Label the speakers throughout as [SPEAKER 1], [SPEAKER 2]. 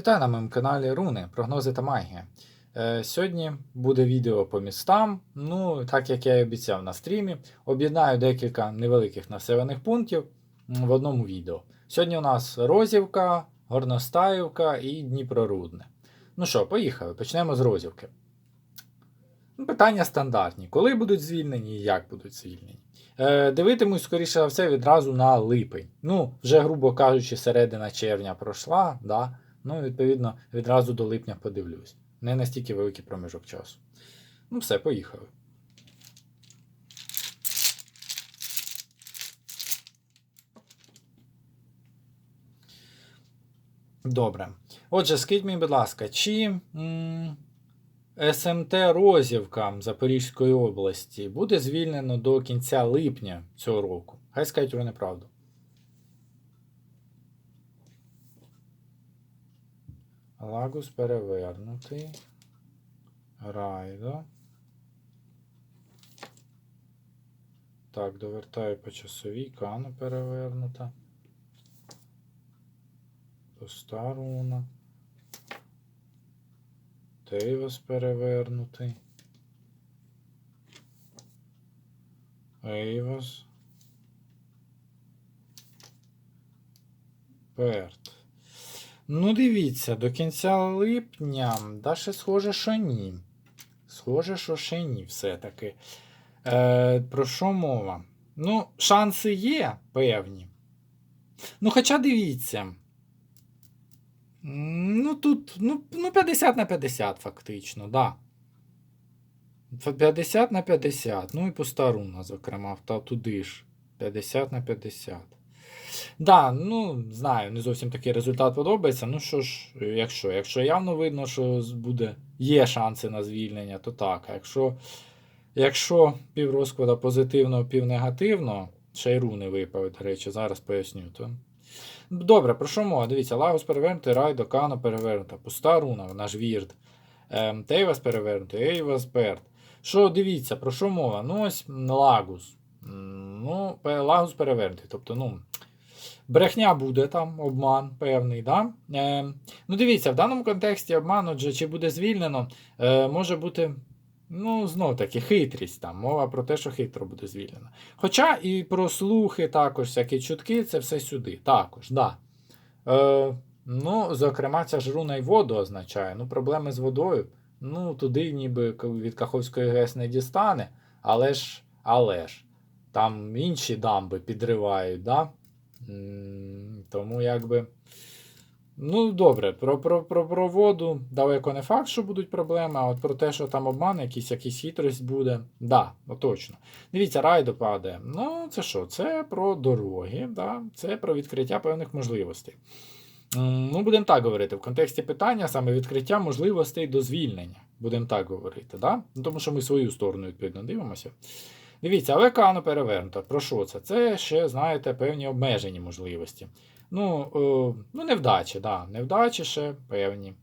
[SPEAKER 1] Вітаю на моєму каналі Руни, прогнози та магія. Е, сьогодні буде відео по містам. Ну, так як я і обіцяв на стрімі, об'єднаю декілька невеликих населених пунктів в одному відео. Сьогодні у нас Розівка, Горностаївка і Дніпрорудне. Ну що, поїхали, почнемо з Розівки. Ну, Питання стандартні: коли будуть звільнені і як будуть звільнені? Е, дивитимусь, скоріше за все, відразу на липень. Ну, вже, грубо кажучи, середина червня пройшла, да? Ну, відповідно, відразу до липня подивлюсь. Не настільки великий проміжок часу. Ну, все, поїхали. Добре. Отже, скажіть мені, будь ласка, чи СМТ Розівка Запорізької області буде звільнено до кінця липня цього року? Хай скажуть вони правду. Лагус перевернутий. Райдо. Так, довертаю по часовій, Кана перевернута. Пуста руна. Тейвас перевернутий. Ейвас. Перт. Ну, дивіться, до кінця липня, да ще схоже, що ні. Схоже, що ще ні, все-таки. Е, Про що мова? Ну, шанси є певні. Ну, хоча дивіться. Ну, тут ну, ну, 50 на 50, фактично, да. 50 на 50. Ну і пуста руна, зокрема, та туди ж. 50 на 50. Да, ну, знаю, не зовсім такий результат подобається. Ну що ж, якщо, якщо явно видно, що буде, є шанси на звільнення, то так. А якщо, якщо пів позитивно, пів негативно, ще й руни випали, до речі, зараз поясню. То... Добре, про що мова? Дивіться, Лагус перевернутий, Райдо, Кано перевернута, пуста руна, вона ж вірд. Ем, Тейвас перевернутий, Ейвас Перт. Що дивіться, про що мова? Ну ось Лагус. Ну, Лагус перевернутий. Тобто, ну, брехня буде там, обман певний. Да? Е, ну, дивіться, в даному контексті обман, отже, чи буде звільнено, е, може бути. Ну, знов таки, хитрість там, мова про те, що хитро буде звільнено. Хоча і про слухи також, всякі чутки, це все сюди. Також, да. Е, ну, зокрема, ця ж й воду означає. Ну, проблеми з водою. Ну, туди ніби від Каховської ГЕС не дістане, але ж, але ж, там інші дамби підривають, да? Тому якби. Ну, добре, про, про, про, про воду далеко не факт, що будуть проблеми, а от про те, що там обман, якийсь, якийсь хитрість буде, да, ну, точно. Дивіться, райдо падає. Ну, це що? Це про дороги, да? це про відкриття певних можливостей. Ну, будемо так говорити. В контексті питання саме відкриття можливостей до звільнення. Будемо так говорити, да? Ну, тому що ми свою сторону, відповідно, дивимося. Дивіться, але Кано перевернуто. Про що це? Це ще, знаєте, певні обмежені можливості. Ну, е, ну невдачі, да. Невдачі ще певні.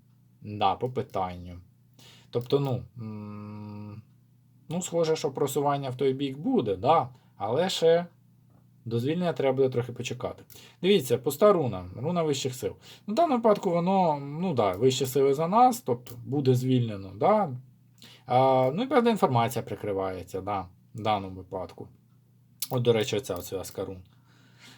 [SPEAKER 1] Да, по питанню. Тобто, ну, ну, схоже, що просування в той бік буде, да, але ще до звільнення треба буде трохи почекати. Дивіться, пуста руна, руна вищих сил. В даному випадку воно, ну да, вищі сили за нас, тобто буде звільнено, да. А, ну і певна інформація прикривається, да, в даному випадку. От, до речі, оця зв'язка рун.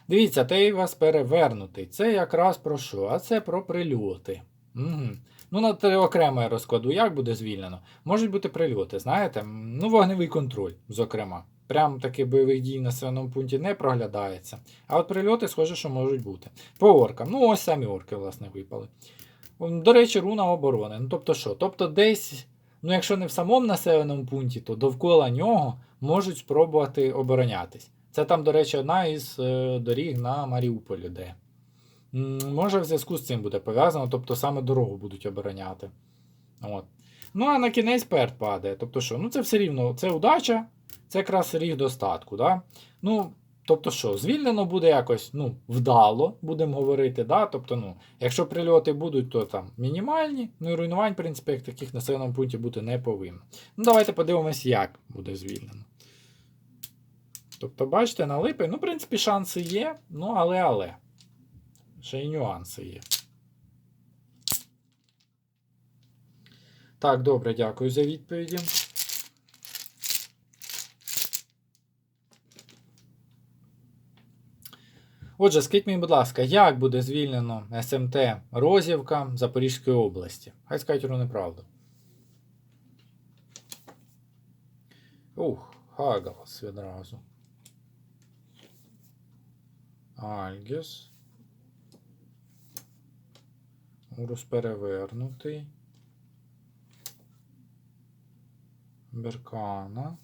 [SPEAKER 1] Дивіться, той вас перевернутий. Це якраз про що? А це про прильоти. Угу. Ну, на те окремо я розкладу, як буде звільнено. Можуть бути прильоти, знаєте? Ну, вогневий контроль, зокрема. Прям таки бойових дій на населеному пункті не проглядається. А от прильоти, схоже, що можуть бути. По оркам. Ну, ось самі орки, власне, випали. До речі, руна оборони. Ну, тобто що? Тобто десь, ну, якщо не в самому населеному пункті, то довкола нього можуть спробувати оборонятись. Це там, до речі, одна із е, доріг на Маріуполі, де. Може, в зв'язку з цим буде пов'язано, тобто саме дорогу будуть обороняти. От. Ну, а на кінець перт падає. Тобто що? Ну, це все рівно, це удача, це якраз ріг достатку. Да? Ну, тобто що, звільнено буде якось ну, вдало, будемо говорити. Да? Тобто, ну, якщо прильоти будуть, то там мінімальні, ну і руйнувань, в принципі, як таких населеному пункті бути не повинно. Ну, давайте подивимось, як буде звільнено. Тобто, бачите, на липень, ну, в принципі, шанси є, ну, але але. Ще й нюанси є. Так, добре, дякую за відповіді. Отже, скажіть мені, будь ласка, як буде звільнено СМТ Розівка Запорізької області? Хай скажуть про неправду. Ух, Хагалас відразу. Альгіс. Урус перевернутий. Беркана.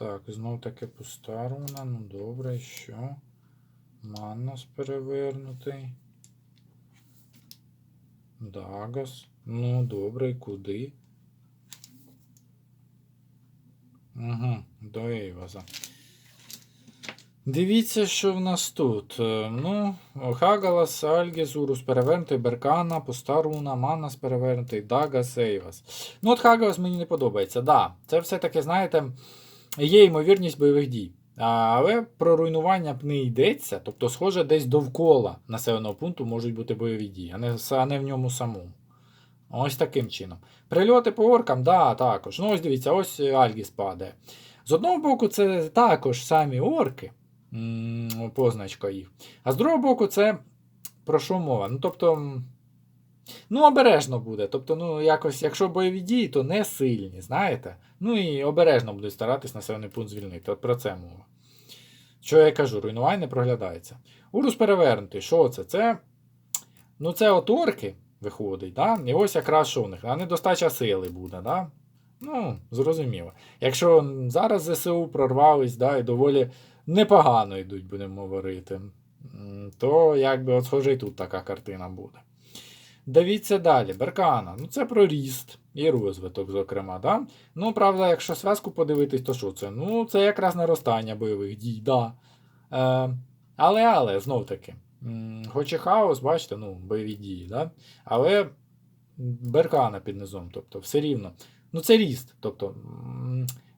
[SPEAKER 1] Так, знов таки пуста руна. Ну добре, що? Маннас перевернутий. Дагас. Ну, добре, куди? Угу, до Ейваза. Дивіться, що в нас тут. Е, Ну, Хагалас, Альгіс, Урус перевернутий, Беркана, Пуста руна, Маннас перевернутий, Дагас, Ейвас. Ну, от Хагалас мені не подобається. Да, це все-таки, знаєте, є ймовірність бойових дій. Але про руйнування не йдеться. Тобто, схоже, десь довкола населеного пункту можуть бути бойові дії, а не, а не в ньому самому. Ось таким чином. Прильоти по оркам, да, також. Ну, ось дивіться, ось е, Альгіс падає. З одного боку, це також самі орки, позначка їх. А з другого боку, це про що мова? Ну, тобто, ну, обережно буде. Тобто, ну, якось, якщо бойові дії, то не сильні, знаєте? Ну і обережно будуть старатись населений пункт звільнити. От про це мова. Що я кажу, руйнування не проглядається. Урус перевернутий. Що це? Це. Ну, це от орки виходить, да? і ось якраз що в них, а недостача сили буде. Да? Ну, зрозуміло. Якщо зараз ЗСУ прорвались, да, і доволі непогано йдуть, будемо говорити, то якби от схоже і тут така картина буде. Дивіться далі, Беркана. Ну це про ріст і розвиток, зокрема. Да? Ну, правда, якщо зв'язку подивитись, то що це? Ну, це якраз наростання бойових дій, да. Е, але, але, знов таки, хоч і хаос, бачите, ну, бойові дії, да? але Беркана під низом, тобто все рівно. Ну, це ріст. Тобто,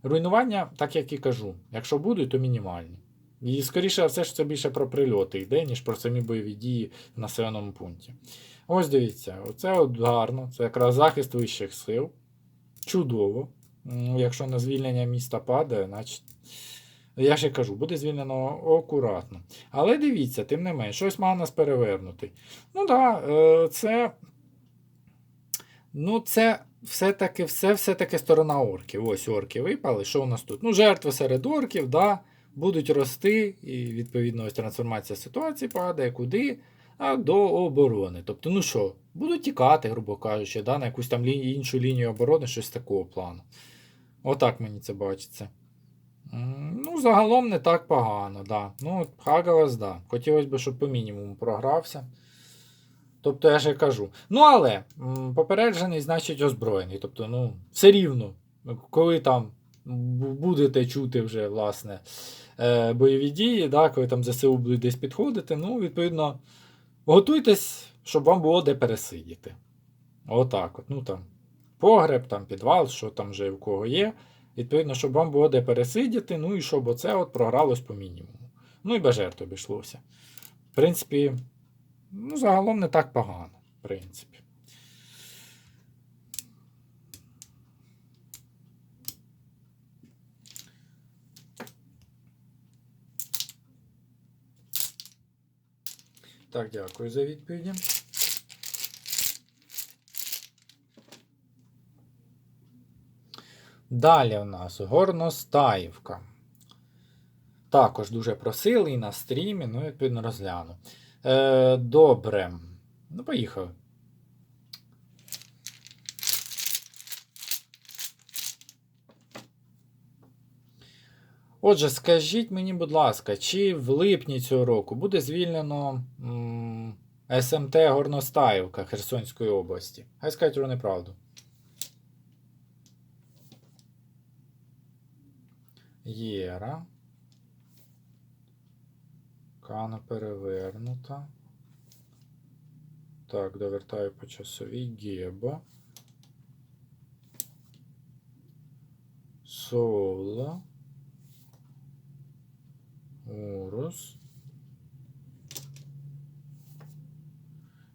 [SPEAKER 1] руйнування, так як і кажу, якщо будуть, то мінімальні. І скоріше все ж це більше про прильоти йде, ніж про самі бойові дії в населеному пункті. Ось дивіться, оце от гарно, це якраз захист вищих сил. Чудово. Якщо на звільнення міста падає, значить. Я ж кажу, буде звільнено акуратно. Але дивіться, тим не менш, щось Манас перевернутий. Ну так, да, це. Ну, це все-таки все, все-таки сторона орків. Ось орки випали. Що у нас тут? Ну, жертви серед орків, да, будуть рости, і відповідно ось трансформація ситуації падає куди? А до оборони. Тобто, ну що, будуть тікати, грубо кажучи, да, на якусь там лі... іншу лінію оборони, щось такого плану. Отак мені це бачиться. Ну, загалом не так погано, да. Ну, Хагалас, да. Хотілося б, щоб по мінімуму програвся. Тобто, я ж кажу. Ну, але попереджений, значить озброєний. Тобто, ну, все рівно, коли там будете чути вже, власне, е, бойові дії, да, коли там ЗСУ будуть десь підходити, ну, відповідно, готуйтесь, щоб вам було де пересидіти. Отак от. Ну там погреб, там підвал, що там вже в кого є. Відповідно, щоб вам було де пересидіти, ну і щоб оце от програлось по мінімуму. Ну і без жертв обійшлося. В принципі, ну, загалом не так погано, в принципі. Так, дякую за відповіді. Далі у нас Горностаївка. Також дуже просили і на стрімі, ну, відповідно, розгляну. Е, добре. Ну, поїхали. Отже, скажіть мені, будь ласка, чи в липні цього року буде звільнено СМТ Горностаївка Херсонської області? Хай скажуть про неправду. Єра. Кана перевернута. Так, довертаю по часовій Геба. Соло. Урус.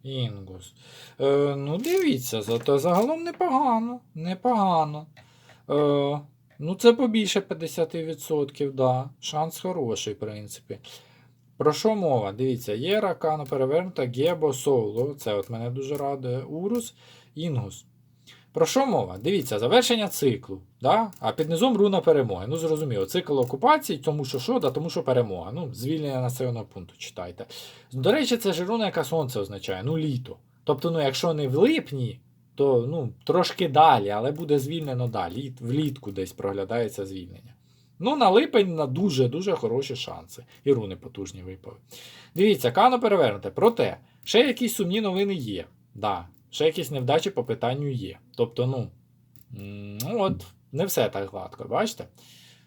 [SPEAKER 1] Інгус. Е, ну, дивіться, зато загалом непогано. Непогано. Е, ну, це побільше 50%, да. Шанс хороший, в принципі. Про що мова? Дивіться, є Ракану перевернута, Гебо, Соло. Це от мене дуже радує. Урус, Інгус. Про що мова? Дивіться, завершення циклу. Да? А під низом руна перемоги. Ну, зрозуміло, цикл окупації, тому що що, да, тому що перемога. Ну, звільнення населеного пункту читайте. До речі, це ж руна, яка сонце означає, ну літо. Тобто, ну, якщо не в липні, то ну, трошки далі, але буде звільнено далі. Влітку десь проглядається звільнення. Ну, на липень на дуже-дуже хороші шанси. І руни потужні випали. Дивіться, кано перевернуте. Проте, ще якісь сумні новини є. Да, ще якісь невдачі по питанню є. Тобто, ну, ну от, не все так гладко, бачите?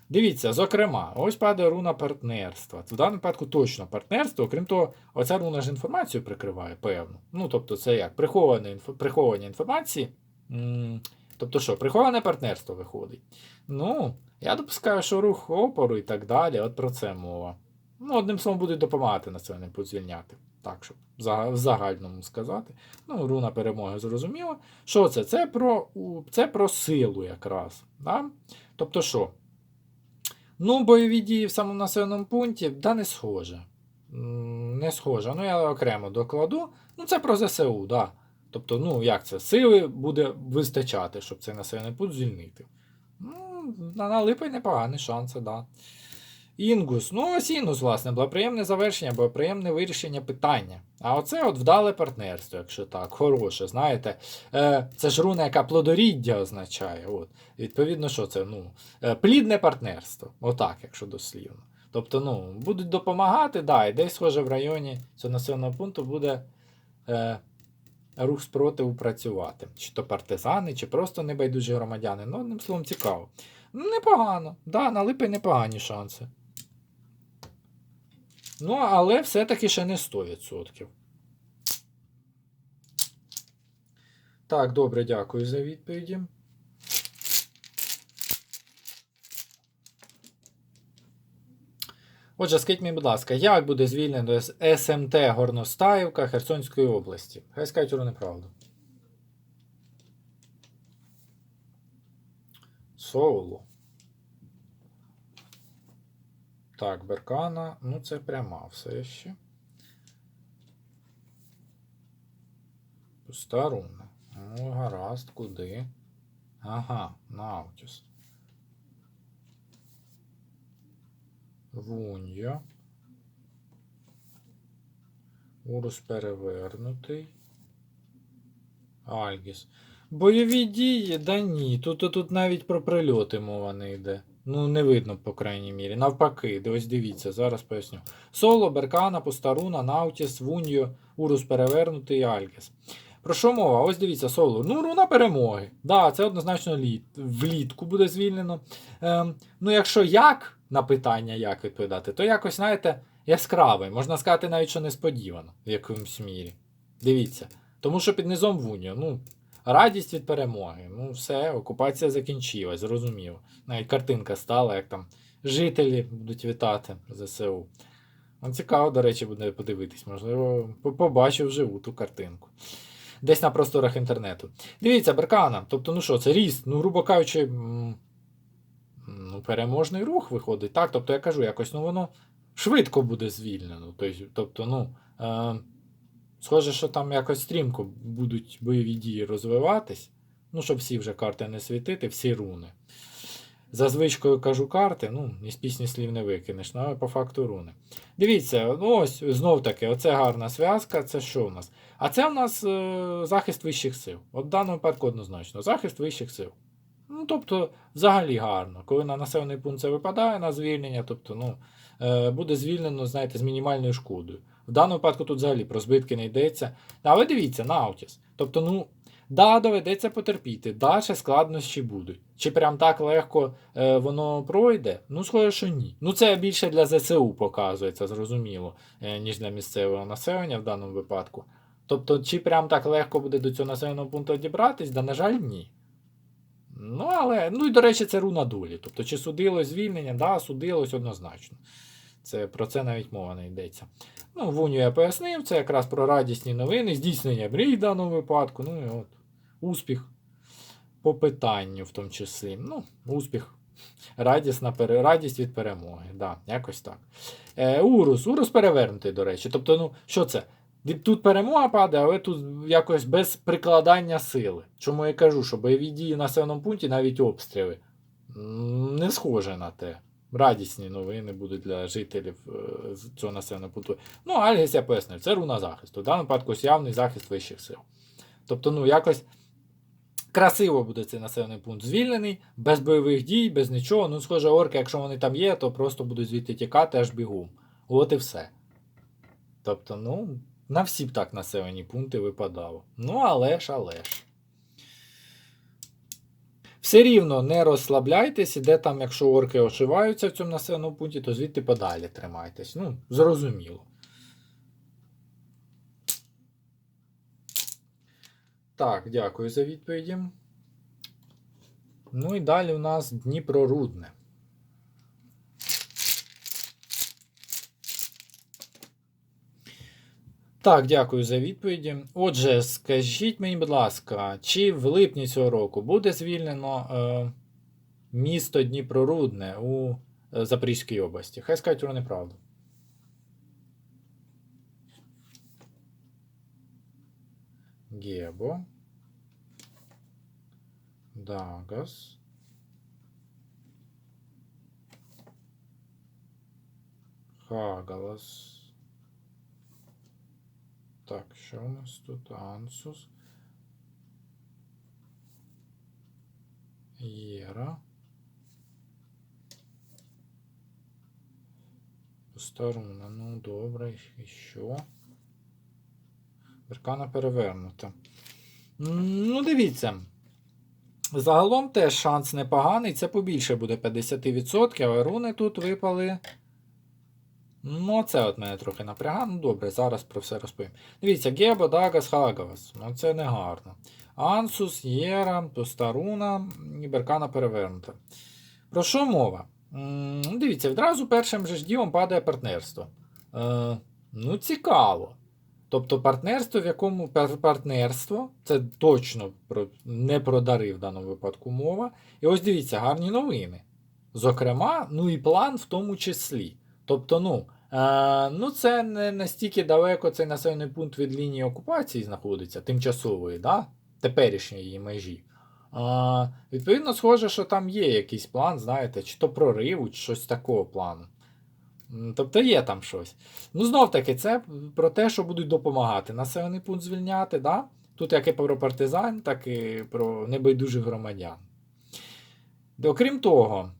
[SPEAKER 1] Дивіться, зокрема, ось падає руна партнерства. В даному випадку точно партнерство, окрім того, оця руна ж інформацію прикриває, певно. Ну, тобто, це як приховане, інфо- інформації. Тобто що, приховане партнерство виходить. Ну, я допускаю, що рух опору і так далі, от про це мова. Ну, одним словом, будуть допомагати населеним пункт звільняти. Так, щоб в загальному сказати. Ну, руна перемоги зрозуміло. Що це? Це про, це про силу якраз. Да? Тобто що? Ну, бойові дії в самому населеному пункті, да, не схоже. Не схоже. Ну, я окремо докладу. Ну, це про ЗСУ, да. Тобто, ну, як це? Сили буде вистачати, щоб цей населений пункт звільнити. Ну, на, липень непогані шанси, да. Інгус. Ну, ось Інгус, власне, благоприємне завершення, благоприємне вирішення питання. А оце от вдале партнерство, якщо так, хороше, знаєте. Е, це ж руна, яка плодоріддя означає. От. Відповідно, що це? Ну, е, плідне партнерство. Отак, якщо дослівно. Тобто, ну, будуть допомагати, да, і десь, схоже, в районі цього населеного пункту буде е, рух спротиву працювати. Чи то партизани, чи просто небайдужі громадяни. Ну, одним словом, цікаво. Непогано. Да, на липень непогані шанси. Ну, але все-таки ще не 100%. Так, добре, дякую за відповіді. Отже, скажіть мені, будь ласка, як буде звільнено СМТ Горностаївка Херсонської області? Хай скажуть про неправду. Соло. Так, Беркана. Ну, це пряма все ще. Пуста руна. Ну, гаразд, куди? Ага, Наутіс. Вунья. Урус перевернутий. Альгіс. Бойові дії, да ні. Тут, тут навіть про прильоти мова не йде. Ну, не видно, по крайній мірі. Навпаки, ось дивіться, зараз поясню. Соло, Беркана, Пустаруна, Наутіс, Вуньо, Урус перевернутий і Альгіс. Про що мова? Ось дивіться, соло. Ну, руна перемоги. Да, це однозначно літ. влітку буде звільнено. Ем, ну, якщо як на питання, як відповідати, то якось, знаєте, яскравий. Можна сказати, навіть що несподівано в якомусь мірі. Дивіться. Тому що під низом Вуньо, ну, радість від перемоги. Ну, все, окупація закінчилась, зрозуміло. Навіть картинка стала, як там жителі будуть вітати ЗСУ. Ну, цікаво, до речі, буде подивитись. Можливо, побачив вживу ту картинку. Десь на просторах інтернету. Дивіться, Беркана. Тобто, ну що, це ріст, ну, грубо кажучи, ну, переможний рух виходить. Так, тобто я кажу, якось ну, воно швидко буде звільнено. Тобто ну, е, схоже, що там якось стрімко будуть бойові дії розвиватись. Ну, щоб всі вже карти не світити, всі руни. За звичкою кажу карти, ну, ні з пісні слів не викинеш, ну, але по факту руни. Дивіться, ну ось знов таки, оце гарна зв'язка, це що у нас? А це у нас е, захист вищих сил. От в даному випадку однозначно, захист вищих сил. Ну, тобто, взагалі гарно. Коли на населений пункт це випадає на звільнення, тобто, ну, е, буде звільнено, знаєте, з мінімальною шкодою. В даному випадку тут взагалі про збитки не йдеться. Але дивіться, Наутіс. Тобто, ну, да, доведеться потерпіти, да, ще складнощі будуть. Чи прям так легко е, воно пройде? Ну, схоже, що ні. Ну, це більше для ЗСУ показується, зрозуміло, е, ніж для місцевого населення в даному випадку. Тобто, чи прям так легко буде до цього населеного пункту дібратись? Да, на жаль, ні. Ну, але, ну і до речі, це руна долі. Тобто, чи судилось звільнення? Да, судилось однозначно. Це, про це навіть мова не йдеться. Ну, Вуню я пояснив, це якраз про радісні новини, здійснення мрій в даному випадку. Ну і от успіх по питанню, в тому числі. Ну, успіх. Пере- радість від перемоги. Да, якось так. Е, Урус. Урус перевернутий, до речі. Тобто, ну, що це? Тут перемога падає, але тут якось без прикладання сили. Чому я кажу, що бойові дії в населеному пункті, навіть обстріли, не схоже на те. Радісні новини будуть для жителів е, цього населеного пункту. Ну, Альгіс я пояснив, це руна захисту. В даному випадку ось явний захист вищих сил. Тобто, ну, якось красиво буде цей населений пункт звільнений, без бойових дій, без нічого. Ну, схоже, орки, якщо вони там є, то просто будуть звідти тікати аж бігом. От і все. Тобто, ну, на всі б так населені пункти випадало. Ну, але ж, але ж. Все рівно не розслабляйтесь, де там, якщо орки ошиваються в цьому населеному пункті, то звідти подалі тримайтесь. Ну, зрозуміло. Так, дякую за відповіді. Ну і далі у нас Дніпро Рудне. Так, дякую за відповіді. Отже, скажіть мені, будь ласка, чи в липні цього року буде звільнено е, місто Дніпрорудне у е, Запорізькій області? Хай скажуть про неправду. Гебо. Дагас. Хагалас. Так, що у нас тут? Ансус. Єра. Старуна, ну добре, і що? Беркана перевернута. Ну, дивіться. Загалом теж шанс непоганий. Це побільше буде 50%, але руни тут випали. Ну, це от мене трохи напрягає. Ну добре, зараз про все розповім. Дивіться, Гебо, Дагас, Хагавас. Ну це не гарно. Ансус, Єра, Тостаруна і Беркана перевернута. Про що мова? М, ну, Дивіться, відразу першим же ж ділом падає партнерство. Е, ну, цікаво. Тобто партнерство, в якому партнерство, це точно про, не про дари в даному випадку мова. І ось дивіться, гарні новини. Зокрема, ну і план в тому числі. Тобто, ну, е, ну це не настільки далеко цей населений пункт від лінії окупації знаходиться, тимчасової, да? теперішньої її межі. А, відповідно, схоже, що там є якийсь план, знаєте, чи то прориву, чи щось такого плану. Тобто є там щось. Ну, знов таки, це про те, що будуть допомагати населений пункт звільняти. Да? Тут як і про партизан, так і про небайдужих громадян. Окрім того,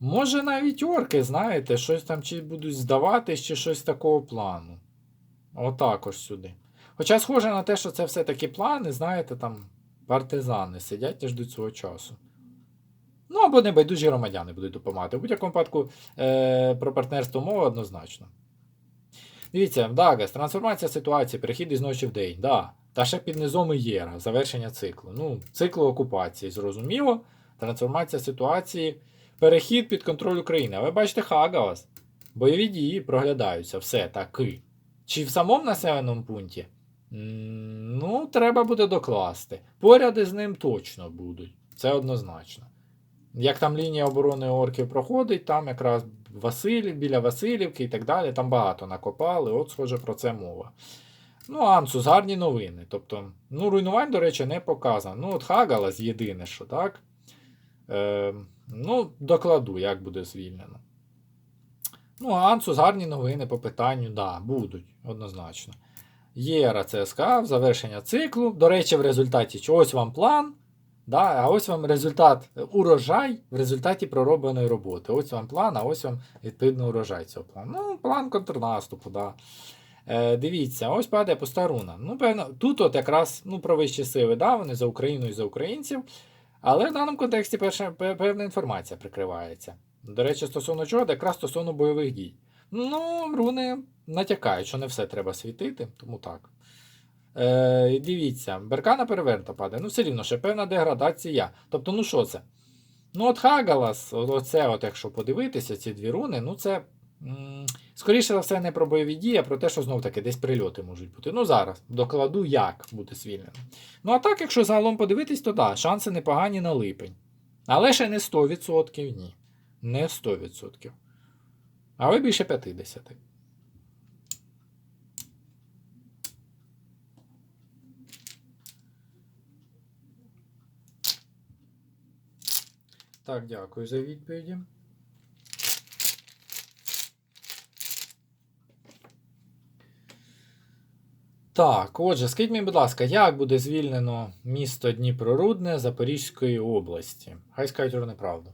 [SPEAKER 1] може навіть орки, знаєте, щось там чи будуть здаватись, чи щось такого плану. Отак сюди. Хоча схоже на те, що це все-таки плани, знаєте, там партизани сидять і ждуть свого часу. Ну, або небайдужі громадяни будуть допомагати. У будь-якому випадку е, про партнерство мова однозначно. Дивіться, Дагас, трансформація ситуації, перехід із ночі в день. Да. Та ще під низом єра, завершення циклу. Ну, циклу окупації, зрозуміло. Трансформація ситуації, перехід під контроль України. А ви бачите, Хагавас. Бойові дії проглядаються все таки. Чи в самому населеному пункті? Ну, треба буде докласти. Поряди з ним точно будуть. Це однозначно. Як там лінія оборони орків проходить, там якраз Василів, біля Васильівки і так далі, там багато накопали, от схоже про це мова. Ну, Ансус, гарні новини. Тобто, ну, руйнувань, до речі, не показано. Ну, от Хагалас єдине, що так. Е, ну, докладу, як буде звільнено. Ну, Ансус, гарні новини по питанню, да, будуть, однозначно. Єра ЦСК, завершення циклу. До речі, в результаті чогось вам план. Да, а ось вам результат урожай в результаті проробленої роботи. Ось вам план, а ось вам відповідно урожай цього плану. Ну, план контрнаступу, да. Е, дивіться, ось падає постаруна. Ну, певно, тут от якраз ну, про вищі сили, да, вони за Україну і за українців. Але в даному контексті перша, певна інформація прикривається. До речі, стосовно чого, якраз стосовно бойових дій. Ну, руни натякають, що не все треба світити, тому так. Е, дивіться, Беркана перевернута падає. Ну, все рівно, ще певна деградація. Тобто, ну що це? Ну, от Хагалас, оце, от, якщо подивитися, ці дві руни, ну це Скоріше за все, не про бойові дії, а про те, що знов таки десь прильоти можуть бути. Ну, зараз докладу, як буде звільнено. Ну, а так, якщо загалом подивитись, то так, шанси непогані на липень. Але ще не 100%, ні. Не 100%. Але більше 50%. Так, дякую за відповіді. Так, отже, скажіть мені, будь ласка, як буде звільнено місто Дніпрорудне Запорізької області? Хай скажуть про неправду.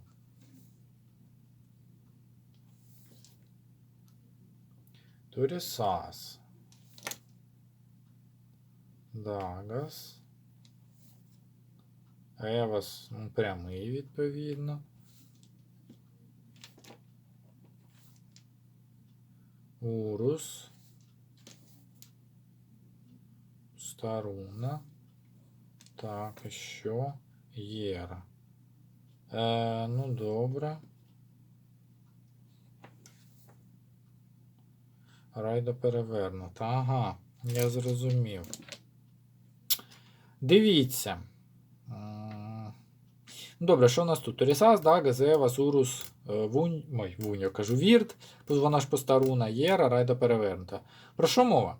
[SPEAKER 1] Турісас. Дагас. Евас ну, прямий, відповідно. Урус. Старуна. Так, що? Єра. Е, ну, добре. Райда перевернута. Ага, я зрозумів. Дивіться. Добре, що у нас тут? Торісас, да, Газева, Сурус, е, Вунь, ой, Вунь, я кажу, Вірт, вона ж постаруна, Єра, Райда перевернута. Про що мова?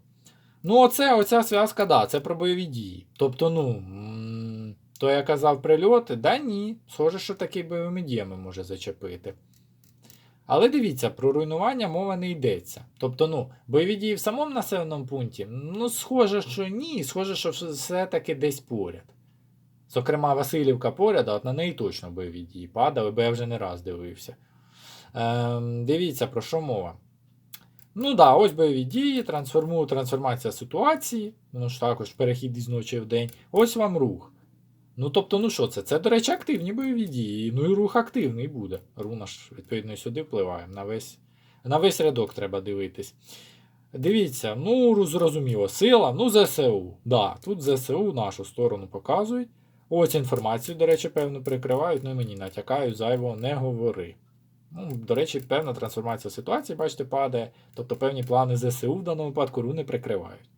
[SPEAKER 1] Ну, оце, оця зв'язка, да, це про бойові дії. Тобто, ну, то я казав прильоти, да ні. Схоже, що такі бойовими діями може зачепити. Але дивіться, про руйнування мова не йдеться. Тобто, ну, бойові дії в самому населеному пункті, ну, схоже, що ні, схоже, що все-таки десь поряд. Зокрема, Васильівка поряд, от на неї точно бойові дії падали, бо я вже не раз дивився. Ем, дивіться, про що мова. Ну да, ось бойові дії, трансформу, трансформація ситуації, ну ж також перехід із ночі в день. Ось вам рух. Ну тобто, ну що це? Це, до речі, активні бойові дії. Ну і рух активний буде. Руна ж, відповідно, сюди впливає. На весь, на весь рядок треба дивитись. Дивіться, ну зрозуміло, сила, ну ЗСУ. Да, тут ЗСУ нашу сторону показують. Ось інформацію, до речі, певно, прикривають, ну і мені натякають, зайво не говори. Ну, до речі, певна трансформація ситуації, бачите, падає. Тобто певні плани ЗСУ в даному випадку руни прикривають.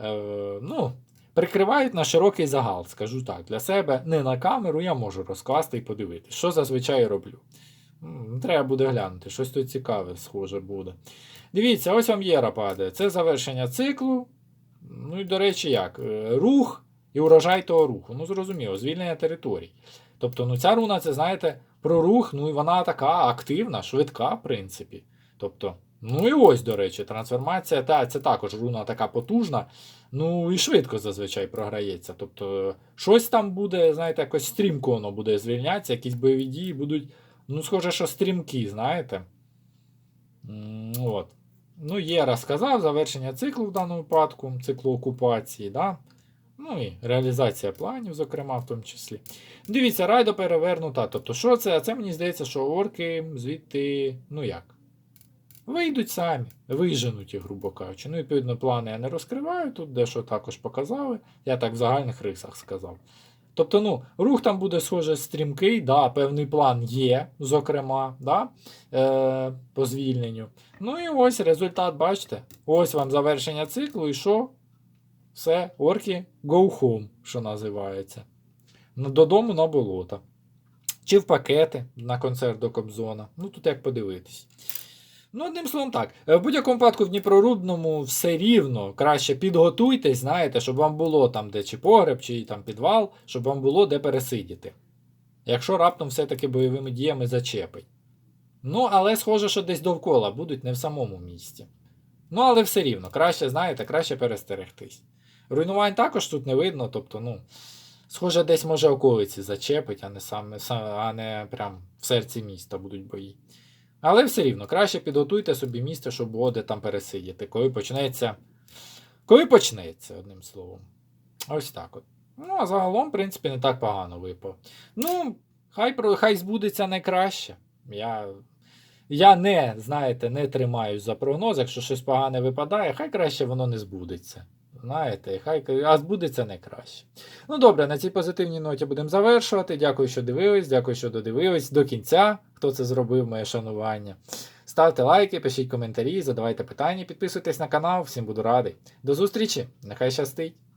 [SPEAKER 1] Е, ну, прикривають на широкий загал, скажу так. Для себе не на камеру я можу розкласти і подивитися, що зазвичай роблю. Треба буде глянути, щось тут цікаве, схоже буде. Дивіться, ось вам Єра падає. Це завершення циклу. Ну і, до речі, як? Е, Рух і урожай того руху. Ну, зрозуміло, звільнення територій. Тобто, ну ця руна, це, знаєте, про рух, ну і вона така активна, швидка, в принципі. Тобто, ну і ось, до речі, трансформація, та, це також руна така потужна, ну і швидко зазвичай програється. Тобто, щось там буде, знаєте, якось стрімко воно буде звільнятися, якісь бойові дії будуть, ну, схоже, що стрімкі, знаєте. От. Ну, є розказав, завершення циклу в даному випадку, циклу окупації, да? Ну і реалізація планів, зокрема, в тому числі. Дивіться, райдо перевернута. Тобто, що це? А це мені здається, що орки звідти, ну як? Вийдуть самі, виженуть їх, грубо кажучи. Ну, відповідно, плани я не розкриваю, тут дещо також показали. Я так в загальних рисах сказав. Тобто, ну, рух там буде схоже стрімкий, да, певний план є, зокрема, да, е, по звільненню. Ну і ось результат, бачите. Ось вам завершення циклу, і що? Все, орки go home, що називається. Ну, додому на болото. Чи в пакети на концерт до Кобзона. Ну, тут як подивитись. Ну, одним словом, так. Е, В будь-якому випадку в Дніпрорудному все рівно. Краще підготуйтесь, знаєте, щоб вам було там де чи погреб, чи там підвал, щоб вам було де пересидіти. Якщо раптом все-таки бойовими діями зачепить. Ну, але схоже, що десь довкола будуть, не в самому місті. Ну, але все рівно, краще, знаєте, краще перестерегтись. Руйнувань також тут не видно, тобто, ну, схоже, десь може околиці зачепить, а не саме, а не прям в серці міста будуть бої. Але все рівно, краще підготуйте собі місце, щоб де там пересидіти, коли почнеться. Коли почнеться, одним словом. Ось так от. Ну, а загалом, в принципі, не так погано випав. Ну, хай, хай збудеться найкраще. Я, я не, знаєте, не тримаюсь за прогноз. Якщо щось погане випадає, хай краще воно не збудеться. Знаєте, хай а збудеться не краще. Ну добре, на цій позитивній ноті будемо завершувати. Дякую, що дивились, дякую, що додивились до кінця. Хто це зробив, моє шанування. Ставте лайки, пишіть коментарі, задавайте питання, підписуйтесь на канал, всім буду радий. До зустрічі! Нехай щастить!